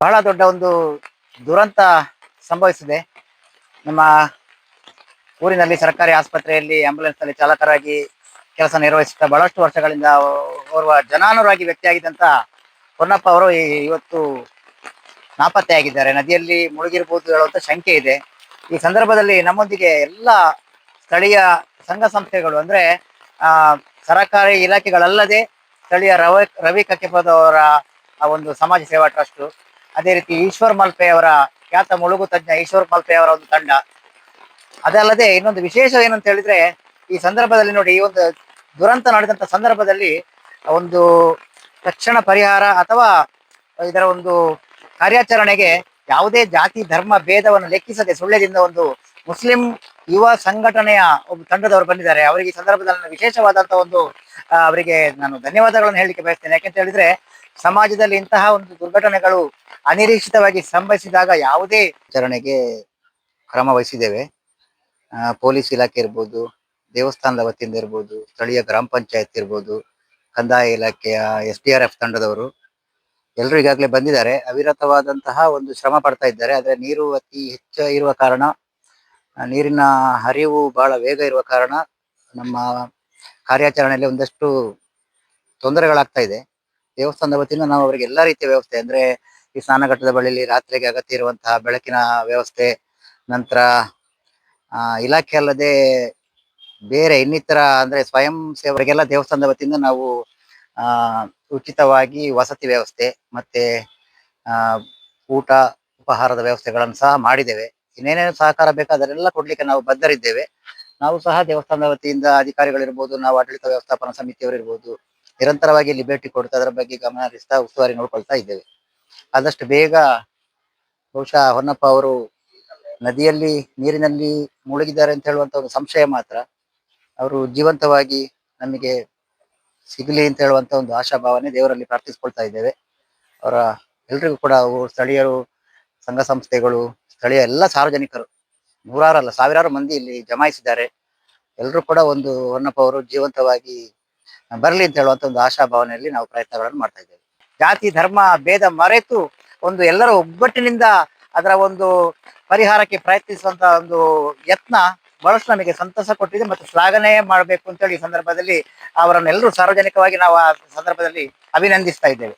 ಬಹಳ ದೊಡ್ಡ ಒಂದು ದುರಂತ ಸಂಭವಿಸಿದೆ. ನಮ್ಮ ಊರಿನಲ್ಲಿ ಸರ್ಕಾರಿ ಆಸ್ಪತ್ರೆಯಲ್ಲಿ ಆಂಬುಲೆನ್ಸ್ನಲ್ಲಿ ಚಾಲಕರಾಗಿ ಕೆಲಸ ನಿರ್ವಹಿಸುತ್ತಾ ಬಹಳಷ್ಟು ವರ್ಷಗಳಿಂದ ಓರ್ವ ಜನಾನುರಾಗಿ ವ್ಯಕ್ತಿಯಾಗಿದ್ದಂತ ಹೊನ್ನಪ್ಪ ಅವರು ಇವತ್ತು ನಾಪತ್ತೆಯಾಗಿದ್ದಾರೆ ನದಿಯಲ್ಲಿ ಮುಳುಗಿರಬಹುದು ಹೇಳುವಂತ ಶಂಕೆ ಇದೆ. ಈ ಸಂದರ್ಭದಲ್ಲಿ ನಮ್ಮೊಂದಿಗೆ ಎಲ್ಲ ಸ್ಥಳೀಯ ಸಂಘ ಸಂಸ್ಥೆಗಳು ಅಂದ್ರೆ, ಆ, ಸರಕಾರಿ ಇಲಾಖೆಗಳಲ್ಲದೆ ಸ್ಥಳೀಯ ರವಿ ರವಿ ಕಕ್ಕೆಪದವರ ಆ, ಒಂದು ಸಮಾಜ ಸೇವಾ ಟ್ರಸ್ಟ್ ಅದೇ ರೀತಿ ಈಶ್ವರ್ ಮಲ್ಪೆ ಅವರ ಖ್ಯಾತ ಮುಳುಗು ತಜ್ಞ ಈಶ್ವರ್ ಮಲ್ಪೆ ಅವರ ಒಂದು ತಂಡ. ಅದಲ್ಲದೆ ಇನ್ನೊಂದು ವಿಶೇಷ ಏನಂತ ಹೇಳಿದ್ರೆ ಈ ಸಂದರ್ಭದಲ್ಲಿ ನೋಡಿ ಈ ಒಂದು ದುರಂತ ನಡೆದಂತ ಸಂದರ್ಭದಲ್ಲಿ ಒಂದು ತಕ್ಷಣ ಪರಿಹಾರ ಅಥವಾ ಇದರ ಒಂದು ಕಾರ್ಯಾಚರಣೆಗೆ ಯಾವುದೇ ಜಾತಿ, ಧರ್ಮ, ಭೇದವನ್ನು ಲೆಕ್ಕಿಸದೆ ಸುಳ್ಳ್ಯದಿಂದ ಒಂದು ಮುಸ್ಲಿಂ ಯುವ ಸಂಘಟನೆಯ ಒಬ್ಬ ತಂಡದವರು ಬಂದಿದ್ದಾರೆ. ಅವರಿಗೆ ಈ ಸಂದರ್ಭದಲ್ಲಿ ವಿಶೇಷವಾದಂತಹ ಒಂದು ಅವರಿಗೆ ನಾನು ಧನ್ಯವಾದಗಳನ್ನು ಹೇಳಲಿಕ್ಕೆ ಬಯಸ್ತೇನೆ. ಯಾಕೆಂತ ಹೇಳಿದ್ರೆ ಸಮಾಜದಲ್ಲಿ ಇಂತಹ ಒಂದು ದುರ್ಘಟನೆಗಳು ಅನಿರೀಕ್ಷಿತವಾಗಿ ಸಂಭವಿಸಿದಾಗ ಯಾವುದೇ ಆಚರಣೆಗೆ ಕ್ರಮ ವಹಿಸಿದ್ದೇವೆ. ಪೊಲೀಸ್ ಇಲಾಖೆ ಇರ್ಬೋದು, ದೇವಸ್ಥಾನದ ವತಿಯಿಂದ ಇರ್ಬೋದು, ಸ್ಥಳೀಯ ಗ್ರಾಮ ಪಂಚಾಯತ್ ಇರ್ಬೋದು, ಕಂದಾಯ ಇಲಾಖೆಯ ಎಸ್ ಡಿ ಆರ್ ಎಫ್ ತಂಡದವರು ಎಲ್ಲರೂ ಈಗಾಗಲೇ ಬಂದಿದ್ದಾರೆ. ಅವಿರತವಾದಂತಹ ಒಂದು ಶ್ರಮ ಪಡ್ತಾ ಇದ್ದಾರೆ. ಆದರೆ ನೀರು ಅತಿ ಹೆಚ್ಚು ಇರುವ ಕಾರಣ ನೀರಿನ ಹರಿವು ಬಹಳ ವೇಗ ಇರುವ ಕಾರಣ ನಮ್ಮ ಕಾರ್ಯಾಚರಣೆಯಲ್ಲಿ ಒಂದಷ್ಟು ತೊಂದರೆಗಳಾಗ್ತಾ ಇದೆ. ದೇವಸ್ಥಾನದ ವತಿಯಿಂದ ನಾವು ಅವರಿಗೆ ಎಲ್ಲಾ ರೀತಿಯ ವ್ಯವಸ್ಥೆ, ಅಂದ್ರೆ ಈ ಸ್ನಾನಘಟ್ಟದ ಬಳಿಯಲ್ಲಿ ರಾತ್ರಿಗೆ ಅಗತ್ಯ ಇರುವಂತಹ ಬೆಳಕಿನ ವ್ಯವಸ್ಥೆ, ನಂತರ ಇಲಾಖೆ ಅಲ್ಲದೆ ಬೇರೆ ಇನ್ನಿತರ ಅಂದ್ರೆ ಸ್ವಯಂ ಸೇವರಿಗೆಲ್ಲ ದೇವಸ್ಥಾನದ ವತಿಯಿಂದ ನಾವು, ಆ, ಉಚಿತವಾಗಿ ವಸತಿ ವ್ಯವಸ್ಥೆ ಮತ್ತೆ, ಆ, ಊಟ ಉಪಹಾರದ ವ್ಯವಸ್ಥೆಗಳನ್ನು ಸಹ ಮಾಡಿದ್ದೇವೆ. ಇನ್ನೇನೇನು ಸಹಕಾರ ಬೇಕಾದರೆಲ್ಲ ಕೊಡ್ಲಿಕ್ಕೆ ನಾವು ಬದ್ಧರಿದ್ದೇವೆ. ನಾವು ಸಹ ದೇವಸ್ಥಾನದ ವತಿಯಿಂದ ಅಧಿಕಾರಿಗಳಿರ್ಬೋದು, ನಾವು ಆಡಳಿತ ವ್ಯವಸ್ಥಾಪನಾ ಸಮಿತಿಯವರಿರ್ಬೋದು, ನಿರಂತರವಾಗಿ ಇಲ್ಲಿ ಭೇಟಿ ಕೊಡ್ತಾ ಅದರ ಬಗ್ಗೆ ಗಮನ ಹರಿಸ್ತಾ ಉಸ್ತುವಾರಿ ನೋಡ್ಕೊಳ್ತಾ ಇದ್ದೇವೆ. ಆದಷ್ಟು ಬೇಗ ಬಹುಶಃ ಹೊನ್ನಪ್ಪ ಅವರು ನದಿಯಲ್ಲಿ, ನೀರಿನಲ್ಲಿ ಮುಳುಗಿದ್ದಾರೆ ಅಂತ ಹೇಳುವಂತ ಒಂದು ಸಂಶಯ ಮಾತ್ರ. ಅವರು ಜೀವಂತವಾಗಿ ನಮಗೆ ಸಿಗಲಿ ಅಂತ ಹೇಳುವಂತ ಒಂದು ಆಶಾಭಾವನೆ ದೇವರಲ್ಲಿ ಪ್ರಾರ್ಥಿಸ್ಕೊಳ್ತಾ ಇದ್ದೇವೆ. ಅವರ ಎಲ್ರಿಗೂ ಕೂಡ ಅವು ಸ್ಥಳೀಯರು, ಸಂಘ ಸಂಸ್ಥೆಗಳು, ಸ್ಥಳೀಯ ಎಲ್ಲ ಸಾರ್ವಜನಿಕರು, ನೂರಾರಲ್ಲ, ಸಾವಿರಾರು ಮಂದಿ ಇಲ್ಲಿ ಜಮಾಯಿಸಿದ್ದಾರೆ. ಎಲ್ಲರೂ ಕೂಡ ಒಂದು ಹೊನ್ನಪ್ಪ ಅವರು ಜೀವಂತವಾಗಿ ಬರಲಿ ಅಂತ ಹೇಳುವಂತ ಒಂದು ಆಶಾಭಾವನೆಯಲ್ಲಿ ನಾವು ಪ್ರಯತ್ನಗಳನ್ನು ಮಾಡ್ತಾ ಇದ್ದೇವೆ. ಜಾತಿ, ಧರ್ಮ, ಭೇದ ಮರೆತು ಒಂದು ಎಲ್ಲರ ಒಗ್ಗಟ್ಟಿನಿಂದ ಅದರ ಒಂದು ಪರಿಹಾರಕ್ಕೆ ಪ್ರಯತ್ನಿಸುವಂತ ಒಂದು ಯತ್ನ ಬಹಳಷ್ಟು ನಮಗೆ ಸಂತಸ ಕೊಟ್ಟಿದೆ ಮತ್ತು ಶ್ಲಾಘನೆ ಮಾಡಬೇಕು ಅಂತೇಳಿ ಈ ಸಂದರ್ಭದಲ್ಲಿ ಅವರನ್ನೆಲ್ಲರೂ ಸಾರ್ವಜನಿಕವಾಗಿ ನಾವು ಆ ಸಂದರ್ಭದಲ್ಲಿ ಅಭಿನಂದಿಸ್ತಾ ಇದ್ದೇವೆ.